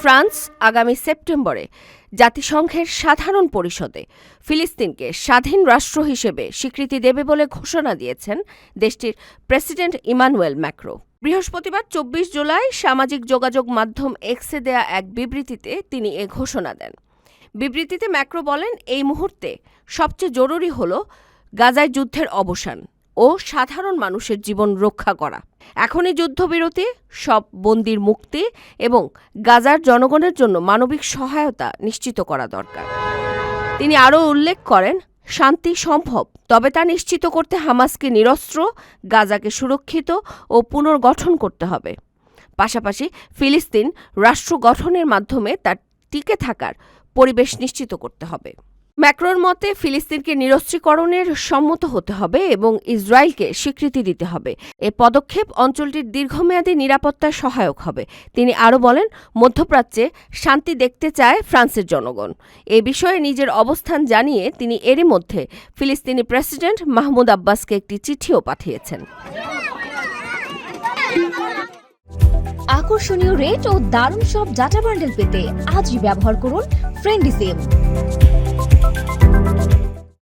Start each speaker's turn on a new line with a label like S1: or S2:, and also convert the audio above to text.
S1: France আগামী সেপ্টেম্বরে জাতিসংঘের সাধারণ পরিষদে ফিলিস্তিনকে স্বাধীন রাষ্ট্র হিসেবে স্বীকৃতি দেবে বলে ঘোষণা দিয়েছেন দেশটির প্রেসিডেন্ট ইমানুয়েল ম্যাক্রো। বৃহস্পতিবার চব্বিশ জুলাই সামাজিক যোগাযোগ মাধ্যম এক্সে দেয়া এক বিবৃতিতে তিনি এ ঘোষণা দেন। বিবৃতিতে ম্যাক্রো বলেন, এই মুহূর্তে সবচেয়ে জরুরি হল গাজায় যুদ্ধের অবসান। ও সাধারণ মানুষের জীবন রক্ষা করা। এখনই যুদ্ধবিরতি, সব বন্দির মুক্তি এবং গাজার জনগণের জন্য মানবিক সহায়তা নিশ্চিত করা দরকার। তিনি আরও উল্লেখ করেন, শান্তি সম্ভব, তবে তা নিশ্চিত করতে হামাসকে নিরস্ত্র, গাজাকে সুরক্ষিত ও পুনর্গঠন করতে হবে। পাশাপাশি ফিলিস্তিন রাষ্ট্র গঠনের মাধ্যমে তার টিকে থাকার পরিবেশ নিশ্চিত করতে হবে। ম্যাক্রোর মতে, ফিলিস্তিনকে নিরস্ত্রীকরণের সম্মত হতে হবে এবং ইসরায়েলকে স্বীকৃতি দিতে হবে। এ পদক্ষেপ অঞ্চলটির দীর্ঘমেয়াদী নিরাপত্তায় সহায়ক হবে। তিনি আরও বলেন, মধ্যপ্রাচ্যে শান্তি দেখতে চায় ফ্রান্সের জনগণ। এ বিষয়ে নিজের অবস্থান জানিয়ে তিনি এরই মধ্যে ফিলিস্তিনি প্রেসিডেন্ট মাহমুদ আব্বাসকে একটি চিঠিও পাঠিয়েছেন।
S2: আকর্ষণীয় রেট ও দারুণ সব ডাটা বান্ডেল পেতে আজই ব্যবহার করুন ফ্রেন্ডি সিম